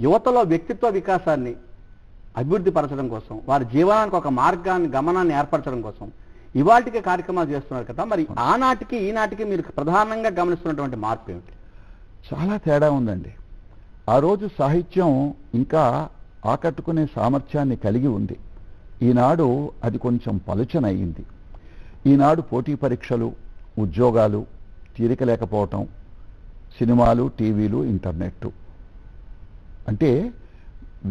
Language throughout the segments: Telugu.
యువతలో వ్యక్తిత్వ వికాసాన్ని అభివృద్ధి పరచడం కోసం వారి జీవనానికి ఒక మార్గాన్ని గమనాన్ని ఏర్పరచడం కోసం ఇవాటికి కార్యక్రమాలు చేస్తున్నారు కదా. మరి ఆనాటికి ఈనాటికి మీరు ప్రధానంగా గమనిస్తున్నటువంటి మార్పు ఏమిటి? చాలా తేడా ఉందండి. ఆ రోజు సాహిత్యం ఇంకా ఆకట్టుకునే సామర్థ్యాన్ని కలిగి ఉంది. ఈనాడు అది కొంచెం పలుచనయ్యింది. ఈనాడు పోటీ పరీక్షలు ఉద్యోగాలు తీరిక లేకపోవటం సినిమాలు టీవీలు ఇంటర్నెట్ అంటే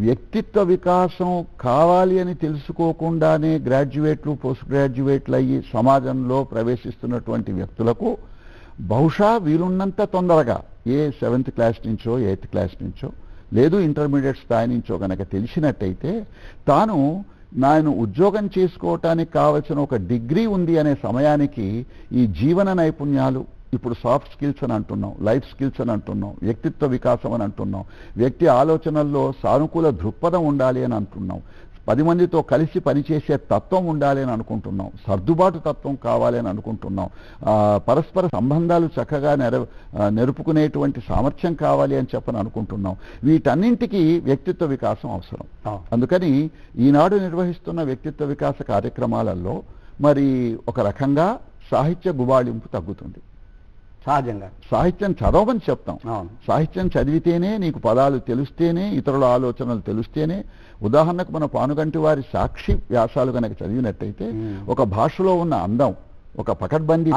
వ్యక్తిత్వ వికాసం కావాలి అని తెలుసుకోకుండానే గ్రాడ్యుయేట్లు పోస్ట్ గ్రాడ్యుయేట్లు అయ్యి సమాజంలో ప్రవేశిస్తున్నటువంటి వ్యక్తులకు బహుశా వీలున్నంత తొందరగా ఏ సెవెంత్ క్లాస్ నుంచో ఎయిత్ క్లాస్ నుంచో లేదు ఇంటర్మీడియట్ స్థాయి నుంచో కనుక తెలిసినట్టయితే తాను నాయను ఉద్యోగం చేసుకోవటానికి కావలసిన ఒక డిగ్రీ ఉంది అనే సమయానికి ఈ జీవన నైపుణ్యాలు ఇప్పుడు సాఫ్ట్ స్కిల్స్ అని అంటున్నాం లైఫ్ స్కిల్స్ అని అంటున్నాం వ్యక్తిత్వ వికాసం అని అంటున్నాం వ్యక్తి ఆలోచనల్లో సానుకూల దృక్పథం ఉండాలి అని అంటున్నాం పది మందితో కలిసి పనిచేసే తత్వం ఉండాలి అని అనుకుంటున్నాం సర్దుబాటు తత్వం కావాలి అని అనుకుంటున్నాం పరస్పర సంబంధాలు చక్కగా నెర నెరుపుకునేటువంటి సామర్థ్యం కావాలి అని చెప్పని అనుకుంటున్నాం. వీటన్నింటికి వ్యక్తిత్వ వికాసం అవసరం. అందుకని ఈనాడు నిర్వహిస్తున్న వ్యక్తిత్వ వికాస కార్యక్రమాలలో మరి ఒక రకంగా సాహిత్య గుబాళింపు తగ్గుతుంది. సహజంగా. సాహిత్యం చదవమని చెప్తాం. సాహిత్యం చదివితేనే నీకు పదాలు తెలిస్తేనే ఇతరుల ఆలోచనలు తెలిస్తేనే ఉదాహరణకు మన పానుగంటి వారి సాక్షి వ్యాసాలు కనుక చదివినట్టయితే. ఒక భాషలో ఉన్న అందం ఒక పకడ్బందీ.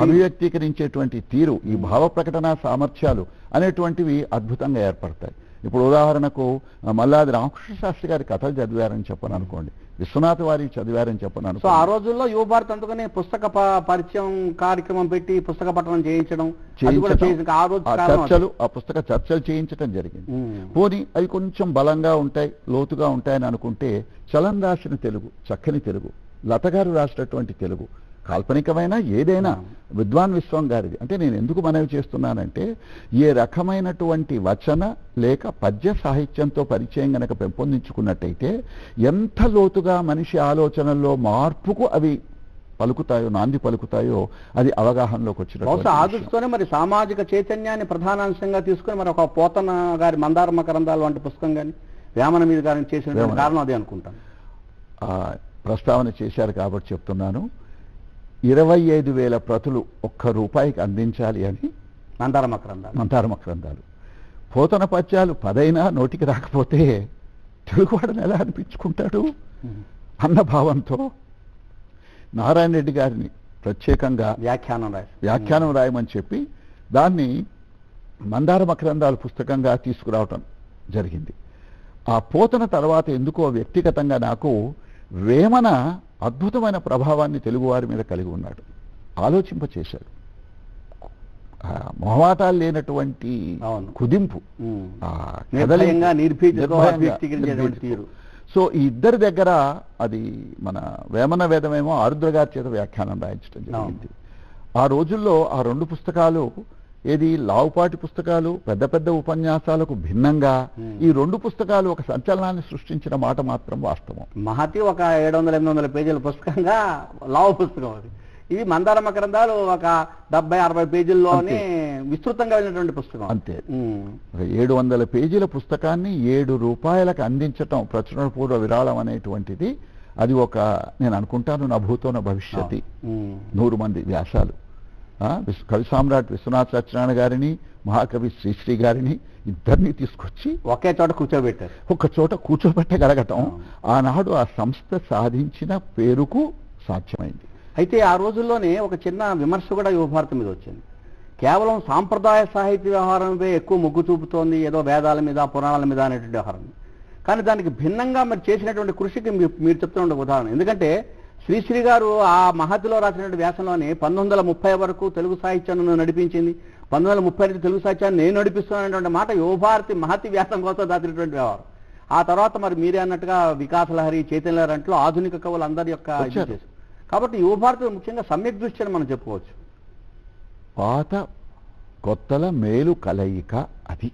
అభివ్యక్తీకరించేటువంటి తీరు. ఈ భావ ప్రకటన సామర్థ్యాలు అనేటువంటివి అద్భుతంగా ఏర్పడతాయి. ఇప్పుడు ఉదాహరణకు మల్లాది రామకృష్ణ శాస్త్రి గారి కథలు చదివారని చెప్పను అనుకోండి విశ్వనాథ్ వారి చదివారని చెప్పను సో ఆ రోజుల్లో యువ భారత్ అందుకనే పుస్తక పరిచయం కార్యక్రమం పెట్టి పుస్తక పఠనం చేయించడం. చర్చలు ఆ పుస్తక చర్చలు చేయించడం జరిగింది. పోనీ అవి కొంచెం బలంగా ఉంటాయి లోతుగా ఉంటాయని అనుకుంటే చలం రాసిన తెలుగు చక్కని తెలుగు లత గారు రాసినటువంటి తెలుగు కాల్పనికమైన ఏదైనా విద్వాన్ విశ్వం గారిది. అంటే నేను ఎందుకు మనవి చేస్తున్నానంటే ఏ రకమైనటువంటి వచన లేక పద్య సాహిత్యంతో పరిచయం గనక పెంపొందించుకున్నట్టయితే ఎంత లోతుగా మనిషి ఆలోచనల్లో మార్పుకు అవి పలుకుతాయో నాంది పలుకుతాయో అది అవగాహనలోకి వచ్చిన ఆదుస్తూనే మరి సామాజిక చైతన్యాన్ని ప్రధానాంశంగా తీసుకుని మరి ఒక పోతన గారి మందార మకరందాలు వంటి పుస్తకం కానీ వేమన మీద గారిని చేసిన. కారణం అదే అనుకుంటాను. ఆ, ప్రస్తావన చేశారు కాబట్టి చెప్తున్నాను. ఇరవై ఐదు వేల ప్రతులు ఒక్క రూపాయికి అందించాలి అని మందార మకరందాలు మంతారమ గ్రంథాలు పోతన పద్యాలు పదైనా నోటికి రాకపోతే తెలుగువాడని ఎలా అనిపించుకుంటాడు. అన్న భావంతో నారాయణ రెడ్డి గారిని ప్రత్యేకంగా వ్యాఖ్యానం రాసి. వ్యాఖ్యానం రాయమని చెప్పి దాన్ని మందార మకరందాలు పుస్తకంగా తీసుకురావటం జరిగింది. ఆ పోతన తర్వాత ఎందుకో వ్యక్తిగతంగా నాకు వేమన అద్భుతమైన ప్రభావాన్ని తెలుగువారి మీద కలిగి ఉన్నాడు. ఆలోచింప చేశాడు ఆ మొహమాటాలు లేనటువంటి. కుదింపు. సో ఈ ఇద్దరి దగ్గర అది మన వేమన వేదమేమో ఆరుద్ర గారి చేత వ్యాఖ్యానం రాయించడం జరిగింది. ఆ రోజుల్లో ఆ రెండు పుస్తకాలు ఏది లావుపాటి పుస్తకాలు పెద్ద పెద్ద ఉపన్యాసాలకు భిన్నంగా Hmm. ఈ రెండు పుస్తకాలు ఒక సంచలనాన్ని సృష్టించిన మాట మాత్రం వాస్తవం. మహతి ఒక ఏడు వందల ఎనిమిది వందల పేజీల పుస్తకంగా లావు పుస్తకం అది. ఇది మందార మకరందాలు ఒక డెబ్బై అరవై పేజీల్లోనే విస్తృతంగా వెళ్ళినటువంటి పుస్తకం. అంతే. ఒక ఏడు వందల పేజీల పుస్తకాన్ని ఏడు రూపాయలకు అందించటం ప్రచురణ పూర్వ విరాళం అనేటువంటిది అది ఒక నేను అనుకుంటాను నా భూతోన భవిష్యత్తి ఉమ్. నూరు మంది వ్యాసాలు. కవి సామ్రాట్ విశ్వనాథ్ సత్యనారాయణ గారిని మహాకవి శ్రీశ్రీ గారిని ఇద్దరిని తీసుకొచ్చి ఒకే చోట కూర్చోబెట్టారు. ఒక చోట కూర్చోబెట్టగలగటం. ఆనాడు ఆ సంస్థ సాధించిన పేరుకు సాధ్యమైంది. అయితే ఆ రోజుల్లోనే ఒక చిన్న విమర్శ కూడా యువ భారతం మీద వచ్చింది. కేవలం సాంప్రదాయ సాహిత్య వ్యవహారంపై ఎక్కువ మొగ్గు చూపుతోంది ఏదో వేదాల మీద పురాణాల మీద అనేటువంటి వ్యవహారం. కానీ దానికి భిన్నంగా మరి చేసినటువంటి కృషికి మీరు చెప్తున్న ఉదాహరణ. ఎందుకంటే శ్రీశ్రీ గారు ఆ మహతిలో రాసినటువంటి వ్యాసంలోనే పంతొమ్మిది వందల ముప్పై వరకు తెలుగు సాహిత్యాన్ని నడిపించింది. పంతొమ్మిది వందల ముప్పై తెలుగు సాహిత్యాన్ని నేను నడిపిస్తున్నానటువంటి మాట యువభారతి మహతి వ్యాసం కోసం దాచినటువంటి వ్యవహారం ఆ తర్వాత మరి మీరే అన్నట్టుగా వికాసలహరి చైతన్య అంట్లో ఆధునిక కవులు అందరి యొక్క. కాబట్టి యువ భారతి ముఖ్యంగా సమ్యక్ దృష్టి అని మనం చెప్పుకోవచ్చు. పాత కొత్తల మేలు కలయిక అది.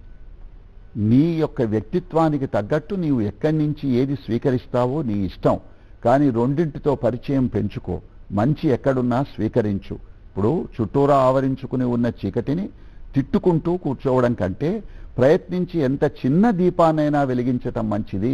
నీ యొక్క వ్యక్తిత్వానికి తగ్గట్టు నీవు ఎక్కడి నుంచి ఏది స్వీకరిస్తావో నీ ఇష్టం. కానీ రెండింటితో పరిచయం పెంచుకో. మంచి ఎక్కడున్నా స్వీకరించు. ఇప్పుడు చుట్టూరా ఆవరించుకుని ఉన్న చీకటిని తిట్టుకుంటూ కూర్చోవడం కంటే ప్రయత్నించి ఎంత చిన్న దీపాన్నైనా వెలిగించటం మంచిది